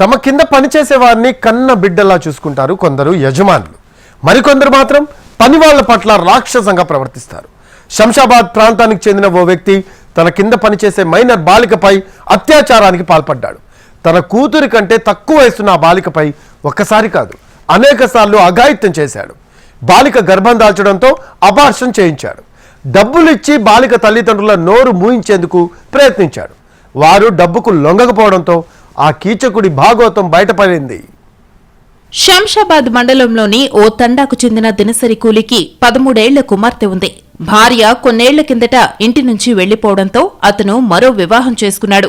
తమ కింద పనిచేసే వారిని కన్న బిడ్డలా చూసుకుంటారు కొందరు యజమానులు. మరికొందరు మాత్రం పని వాళ్ళ పట్ల రాక్షసంగా ప్రవర్తిస్తారు. శంషాబాద్ ప్రాంతానికి చెందిన ఓ వ్యక్తి తన కింద పనిచేసే మైనర్ బాలికపై అత్యాచారానికి పాల్పడ్డాడు. తన కూతురి కంటే తక్కువ వయసున్న ఆ బాలికపై ఒక్కసారి కాదు అనేక సార్లు అఘాయిత్యం చేశాడు. బాలిక గర్భం దాల్చడంతో అబార్షన్ చేయించాడు. డబ్బులిచ్చి బాలిక తల్లిదండ్రుల నోరు మూయించేందుకు ప్రయత్నించాడు. వారు డబ్బుకు లొంగకపోవడంతో ఆ కీచకుడి భాగవతం బయటపడింది. శంషాబాద్ మండలంలోని ఓ తండాకు చెందిన దినసరి కూలికి పదమూడేళ్ళ కుమార్తె ఉంది. భార్య కొన్నేళ్ళ కిందట ఇంటి నుంచి వెళ్ళిపోవడంతో అతను మరో వివాహం చేసుకున్నాడు.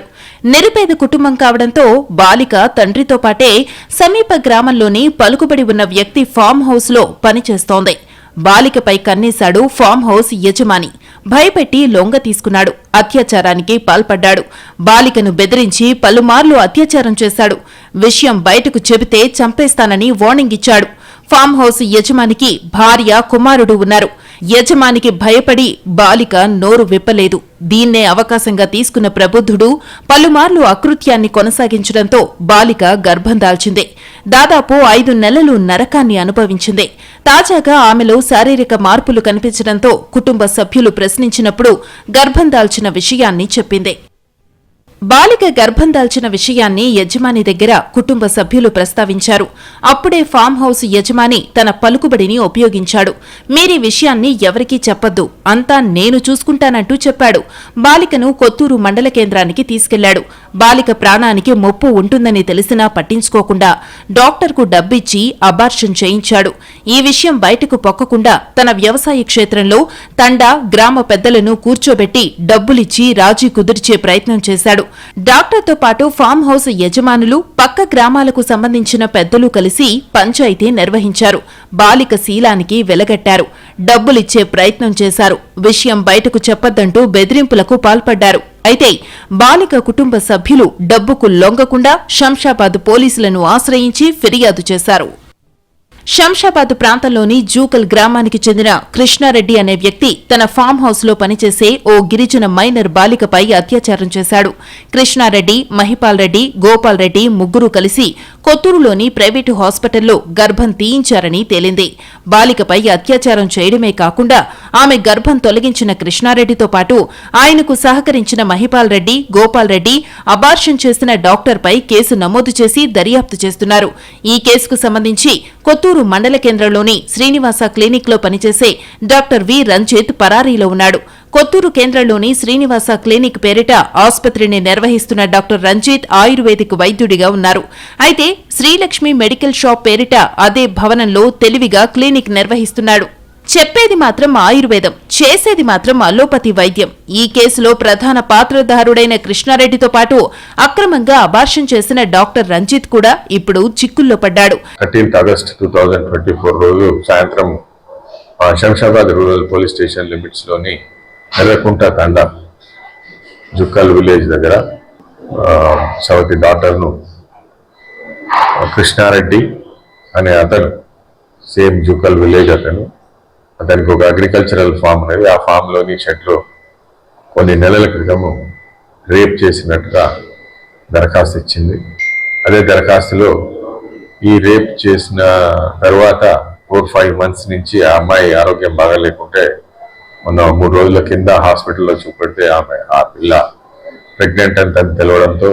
నిరుపేద కుటుంబం కావడంతో బాలిక తండ్రితో పాటే సమీప గ్రామంలోని పలుకుబడి ఉన్న వ్యక్తి ఫామ్ హౌస్లో పనిచేస్తోంది. బాలికపై కన్నేశాడు ఫామ్ హౌస్ యజమాని. భయపెట్టి లొంగ తీసుకున్నాడు. అత్యాచారానికి పాల్పడ్డాడు. బాలికను బెదిరించి పలుమార్లు అత్యాచారం చేశాడు. విషయం బయటకు చెబితే చంపేస్తానని వార్నింగ్ ఇచ్చాడు. ఫామ్ హౌస్ యజమానికి భార్య కుమారుడు ఉన్నారు. యజమానికి భయపడి బాలిక నోరు విప్పలేదు. దీన్నే అవకాశంగా తీసుకున్న ప్రబుద్ధుడు పలుమార్లు అకృత్యాన్ని కొనసాగించడంతో బాలిక గర్భం దాల్చింది. దాదాపు ఐదు నెలలు నరకాన్ని అనుభవించింది. తాజాగా ఆమెలో శారీరక మార్పులు కనిపించడంతో కుటుంబ సభ్యులు ప్రశ్నించినప్పుడు గర్భం దాల్చిన విషయాన్ని చెప్పింది. బాలిక గర్భం దాల్చిన విషయాన్ని యజమాని దగ్గర కుటుంబ సభ్యులు ప్రస్తావించారు. అప్పుడే ఫామ్ హౌస్ యజమాని తన పలుకుబడిని ఉపయోగించాడు. మీరీ విషయాన్ని ఎవరికీ చెప్పద్దు. అంతా నేను చూసుకుంటానంటూ చెప్పాడు. బాలికను కొత్తూరు మండల కేంద్రానికి తీసుకెళ్ళాడు. బాలిక ప్రాణానికి ముప్పు ఉంటుందని తెలిసినా పట్టించుకోకుండా డాక్టర్కు డబ్బిచ్చి అబార్షన్ చేయించాడు. ఈ విషయం బయటకు పొక్కకుండా తన వ్యవసాయ క్షేత్రంలో తండా గ్రామ పెద్దలను కూర్చోబెట్టి డబ్బులిచ్చి రాజీ కుదిర్చే ప్రయత్నం చేశాడు. డాక్టర్తో పాటు ఫామ్ హౌస్ యజమానులు పక్క గ్రామాలకు సంబంధించిన పెద్దలు కలిసి పంచాయతీ నిర్వహించారు. బాలిక శీలానికి వెలగట్టారు. డబ్బులిచ్చే ప్రయత్నం చేశారు. విషయం బయటకు చెప్పొద్దంటూ బెదిరింపులకు పాల్పడ్డారు. అయితే బాలిక కుటుంబ సభ్యులు డబ్బుకు లొంగకుండా శంషాబాద్ పోలీసులను ఆశ్రయించి ఫిర్యాదు చేశారు. శంషాబాద్ ప్రాంతంలోని జూకల్ గ్రామానికి చెందిన కృష్ణారెడ్డి అనే వ్యక్తి తన ఫామ్ హౌస్లో పనిచేసే ఓ గిరిజన మైనర్ బాలికపై అత్యాచారం చేశాడు. కృష్ణారెడ్డి మహిపాల్ రెడ్డి గోపాల్ రెడ్డి ముగ్గురు కలిసి కొత్తూరులోని ప్రైవేటు హాస్పిటల్లో గర్భం తీయించారని తేలింది. బాలికపై అత్యాచారం చేయడమే కాకుండా ఆమె గర్భం తొలగించిన కృష్ణారెడ్డితో పాటు ఆయనకు సహకరించిన మహిపాల్ రెడ్డి గోపాల్ రెడ్డి అబార్షన్ చేసిన డాక్టర్పై కేసు నమోదు చేసి దర్యాప్తు చేస్తున్నారు. ఈ కేసుకు సంబంధించి కొత్తూరు మండల కేంద్రంలోని శ్రీనివాస క్లినిక్లో పనిచేసే డాక్టర్ వి రంజిత్ పరారీలో ఉన్నాడు. కొత్తూరు కేంద్రంలోని శ్రీనివాస క్లినిక్ పేరిట ఆసుపత్రిని నిర్వహిస్తున్న డాక్టర్ రంజిత్ ఆయుర్వేదిక్ వైద్యుడిగా ఉన్నారు. అయితే శ్రీలక్ష్మి మెడికల్ షాప్ పేరిట అదే భవనంలో తెలివిగా క్లినిక్ నిర్వహిస్తున్నాడు. చెప్పేది మాత్రం ఆయుర్వేదం చేసేది మాత్రం అలోపతి వైద్యం. ఈ కేసులో ప్రధాన పాత్రధారుడైన కృష్ణారెడ్డితో పాటు అక్రమంగా అబార్షన్ చేసిన డాక్టర్ రంజిత్ కూడా ఇప్పుడు చిక్కుల్లో పడ్డాడు. Thirteenth August two thousand twenty four రోజు సాయంత్రం శంషాబాద్ రూరల్ పోలీస్ స్టేషన్ లిమిట్స్లోని ఎర్రకుంట తండ జుక్కల్ విలేజ్ దగ్గర సవతి డాక్టర్ను కృష్ణారెడ్డి అనే అతను సేమ్ జుక్కల్ విలేజ్ అతను దానికి ఒక అగ్రికల్చరల్ ఫామ్ అనేది ఆ ఫామ్లోని షెడ్లో కొన్ని నెలల క్రితము రేప్ చేసినట్టుగా దరఖాస్తు ఇచ్చింది. అదే దరఖాస్తులో ఈ రేప్ చేసిన తర్వాత ఫోర్ ఫైవ్ మంత్స్ నుంచి ఆ అమ్మాయి ఆరోగ్యం బాగాలేకుంటే మొన్న మూడు రోజుల కింద హాస్పిటల్లో చూపెడితే ఆమె ఆ పిల్ల ప్రెగ్నెంట్ అని తను తెలవడంతో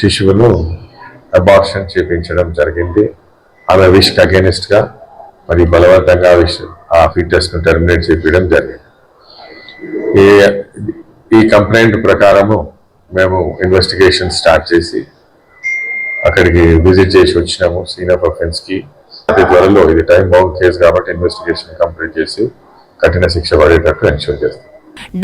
శిశువును అబార్షన్ చేపించడం జరిగింది. ఆమె విష్కి అగేనిస్ట్గా మరి బలవంతంగా ఆ ఫీటస్ను టెర్మినేట్ చేపించడం జరిగింది. ఈ ఈ కంప్లైంట్ ప్రకారము మేము ఇన్వెస్టిగేషన్ స్టార్ట్ చేసి అక్కడికి విజిట్ చేసి వచ్చినాము సీన్ ఆఫ్ అఫెన్స్కి. అతి త్వరలో ఇది టైం బౌండ్ కేసు కాబట్టి ఇన్వెస్టిగేషన్ కంప్లీట్ చేసి కఠిన శిక్ష పడేటట్టు ఎన్షూర్ చేస్తాం.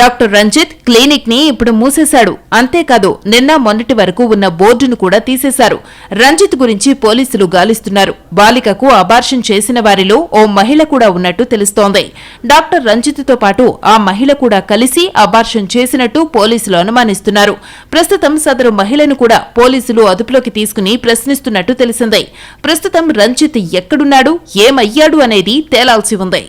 డాక్టర్ రంజిత్ క్లినిక్ని ఇప్పుడు మూసేశాడు. అంతేకాదు నిన్న మొన్నటి వరకు ఉన్న బోర్డును కూడా తీసేశారు. రంజిత్ గురించి పోలీసులు గాలిస్తున్నారు. బాలికకు అబార్షన్ చేసిన వారిలో ఓ మహిళ కూడా ఉన్నట్టు తెలుస్తోంది. డాక్టర్ రంజిత్తో పాటు ఆ మహిళ కూడా కలిసి అబార్షన్ చేసినట్టు పోలీసులు అనుమానిస్తున్నారు. ప్రస్తుతం సదరు మహిళను కూడా పోలీసులు అదుపులోకి తీసుకుని ప్రశ్నిస్తున్నట్టు తెలిసిందే. ప్రస్తుతం రంజిత్ ఎక్కడున్నాడు? ఏమయ్యాడు అనేది తేలాల్సి ఉంది.